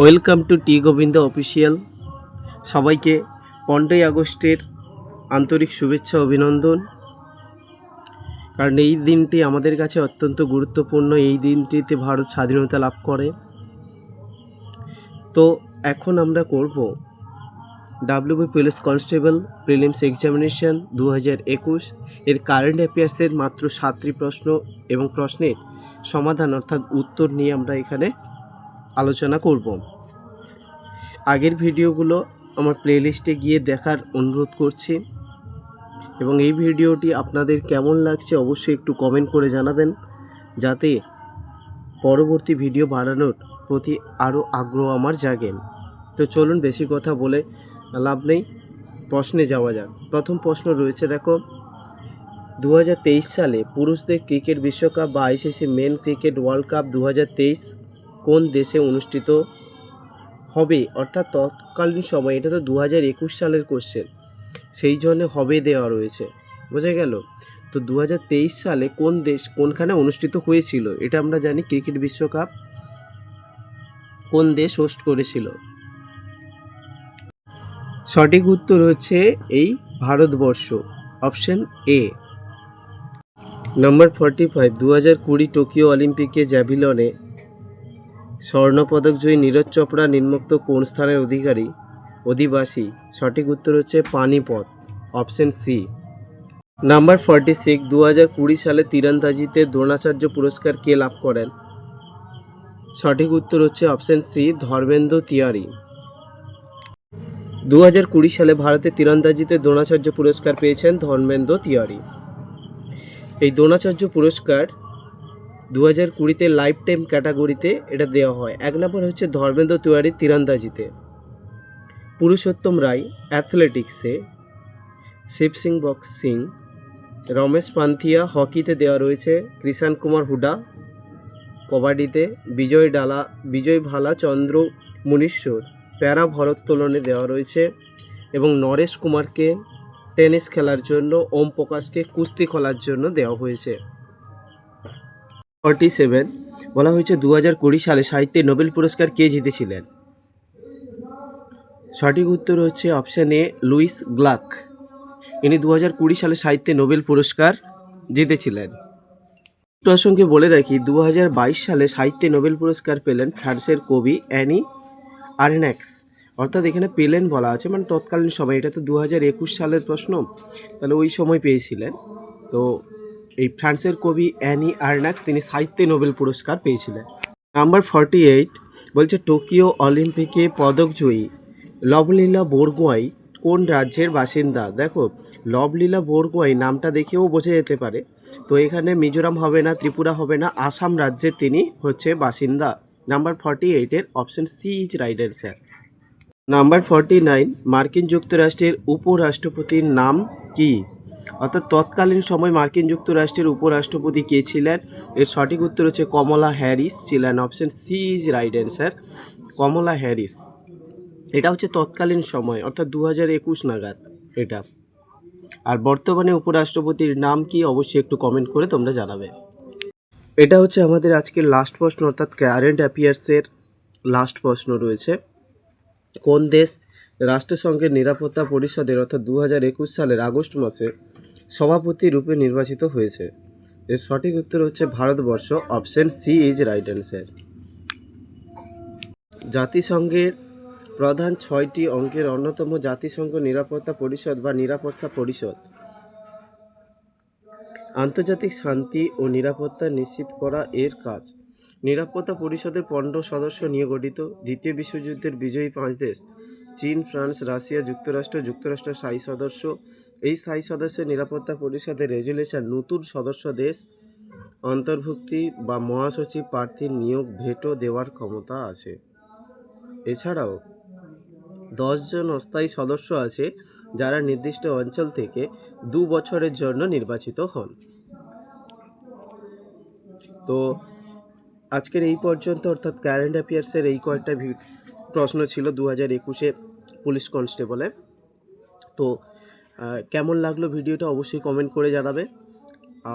Welcome to T Gobinda official. সবাইকে পনেরোই আগস্টের আন্তরিক শুভেচ্ছা, অভিনন্দন। কারণ এই দিনটি আমাদের কাছে অত্যন্ত গুরুত্বপূর্ণ। এই দিনটিতে ভারত স্বাধীনতা লাভ করে। তো এখন আমরা করব WB police constable prelims examination দু একুশ। এর কারেন্ট অ্যাফেয়ার্সের মাত্র সাতটি প্রশ্ন এবং প্রশ্নের সমাধান অর্থাৎ উত্তর নিয়ে আমরা এখানে আলোচনা করব। আগের ভিডিওগুলো আমার প্লেলিস্টে গিয়ে দেখার অনুরোধ করছি এবং এই ভিডিওটি আপনাদের কেমন লাগছে অবশ্যই একটু কমেন্ট করে জানাবেন যাতে পরবর্তী ভিডিও বানানোর প্রতি আরও আগ্রহ আমার জাগে। তো চলুন বেশি কথা বলে লাভ নেই, প্রশ্নে যাওয়া যাক। প্রথম প্রশ্ন রয়েছে, দেখো দু হাজার তেইশ সালে পুরুষদের ক্রিকেট বিশ্বকাপ বা ICC men cricket world cup দু হাজার তেইশ কোন দেশে অনুষ্ঠিত হবে? অর্থাৎ তৎকালীন সময়, এটা তো দু হাজার একুশ সালের কোশ্চেন সেই জন্য হবে দেওয়া রয়েছে। বোঝা গেল? তো দু হাজার তেইশ সালে কোন দেশ কোনখানে অনুষ্ঠিত হয়েছিল? এটা আমরা জানি ক্রিকেট বিশ্বকাপ কোন দেশ হোস্ট করেছিল? সঠিক উত্তর হচ্ছে এই Bharatvarsha option A number forty five দু হাজার কুড়ি টোকিও অলিম্পিকে জ্যাভিলনে স্বর্ণপদক জয়ী নীরজ চোপড়া নিম্নোক্ত কোন স্থানের অধিকারী? অধিবাসী। সঠিক উত্তর হচ্ছে Panipat. Option C number forty six দু হাজার কুড়ি সালে তীরন্দাজিতে দ্রোণাচার্য পুরস্কার কে লাভ করেন? সঠিক উত্তর হচ্ছে অপশন সি ধর্মেন্দ্র তিয়ারি দু হাজার কুড়ি সালে ভারতে তীরন্দাজিতে দ্রোণাচার্য পুরস্কার পেয়েছেন ধর্মেন্দ্র তিয়ারি এই দ্রোণাচার্য পুরস্কার দু হাজার কুড়িতে লাইফ টাইম ক্যাটাগরিতে এটা দেওয়া হয়। এক নম্বর হচ্ছে ধর্মেন্দ্র তিওয়ারি তীরন্দাজিতে। পুরুষোত্তম রায় অ্যাথলেটিক্সে শিব সিং বক্সিং রমেশ পান্থিয়া হকিতে দেওয়া রয়েছে, কৃষাণ কুমার হুডা কবাডিতে, বিজয় ডালা, বিজয় ভালা, চন্দ্র মুনীশ্বর, প্যারা ভরোত্তোলনে দেওয়া রয়েছে এবং নরেশ কুমারকে টেনিস খেলার জন্য, ওম প্রকাশকে কুস্তি খেলার জন্য দেওয়া হয়েছে। ফর্টি সেভেন, বলা হয়েছে দু হাজার কুড়ি সালে সাহিত্যে নোবেল পুরস্কার কে জিতেছিলেন? সঠিক উত্তর হচ্ছে অপশান এ লুইস গ্লাক। ইনি দু হাজার কুড়ি সালে সাহিত্যে নোবেল পুরস্কার জিতেছিলেন। প্রসঙ্গে বলে রাখি দু হাজার বাইশ সালে সাহিত্যে নোবেল পুরস্কার পেলেন ফ্রান্সের কবি অ্যানি আর্নেক্স। অর্থাৎ এখানে পেলেন বলা আছে মানে তৎকালীন সময়। এটা তো দু হাজার একুশ সালের প্রশ্ন, তাহলে ওই সময় পেয়েছিলেন। তো এই ফ্রান্সের কবি অ্যানি আর্নাক্স তিনি সাহিত্যে নোবেল পুরস্কার পেয়েছিলেন। নাম্বার ফর্টি এইট বলছে, টোকিও অলিম্পিকে পদকজয়ী লবলীলা বরগোয়াই কোন রাজ্যের বাসিন্দা? দেখো, লবলীলা বরগোয়াই নামটা দেখেও বোঝা যেতে পারে। তো এখানে মিজোরাম হবে না, ত্রিপুরা হবে না, আসাম রাজ্যের তিনি হচ্ছে বাসিন্দা। নাম্বার ফর্টি এইটের option C is right sir number forty nine, মার্কিন যুক্তরাষ্ট্রের উপরাষ্ট্রপতির নাম কি? অর্থাৎ তৎকালীন সময় মার্কিন যুক্তরাষ্ট্রের উপরাষ্ট্রপতি কে ছিলেন? এর সঠিক উত্তর হচ্ছে কমলা হ্যারিস ছিলেন option C is right answer Kamala Harris. এটা হচ্ছে তৎকালীন সময়, অর্থাৎ দু হাজার একুশ নাগাদ এটা। আর বর্তমানে উপরাষ্ট্রপতির নাম কি? অবশ্যই একটু কমেন্ট করে তোমরা জানাবে। এটা হচ্ছে আমাদের আজকের লাস্ট প্রশ্ন, অর্থাৎ কারেন্ট অ্যাফেয়ার্সের লাস্ট প্রশ্ন রয়েছে। কোন দেশ রাষ্ট্রসংঘের নিরাপত্তা পরিষদের অর্থাৎ দু হাজার একুশ সালের আগস্ট মাসে সভাপতি রূপে নির্বাচিত হয়েছে। এর সঠিক উত্তর হচ্ছে Bharatvarsha, option C is right answer. জাতিসংঘের প্রধান ছয়টি অঙ্কের অন্যতম জাতিসংঘ নিরাপত্তা পরিষদ বা নিরাপত্তা পরিষদ। আন্তর্জাতিক শান্তি ও নিরাপত্তা নিশ্চিত করা এর কাজ। নিরাপত্তা পরিষদের পনেরো সদস্য নিয়ে গঠিত দ্বিতীয় বিশ্বযুদ্ধের বিজয়ী পাঁচ দেশ। চীন, ফ্রান্স, রাশিয়া যুক্তরাষ্ট্র যুক্তরাষ্ট্র স্থায়ী সদস্য। এই স্থায়ী সদস্যের নিরাপত্তা পরিষদের রেজুলেশন নতুন সদস্য দেশ অন্তর্ভুক্তি বা মহাসচিব প্রার্থীর নিয়োগ ভেটো দেওয়ার ক্ষমতা আছে। এছাড়াও দশজন অস্থায়ী সদস্য আছে যারা নির্দিষ্ট অঞ্চল থেকে দু বছরের জন্য নির্বাচিত হন। তো, আজকের এই পর্যন্ত, অর্থাৎ কারেন্ট অ্যাফেয়ার্সের এই কয়েকটা প্রশ্ন ছিল দু হাজার একুশে। পুলিশ কনস্টেবলে। তো কেমন লাগল ভিডিওটা অবশ্যই কমেন্ট করে জানাবে।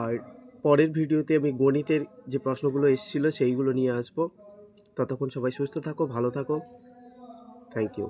আর পরের ভিডিওতে আমি গণিতের যে প্রশ্নগুলো এসেছিল সেইগুলো নিয়ে আসব। ততক্ষণ সবাই সুস্থ থাকো, ভালো থাকো। Thank you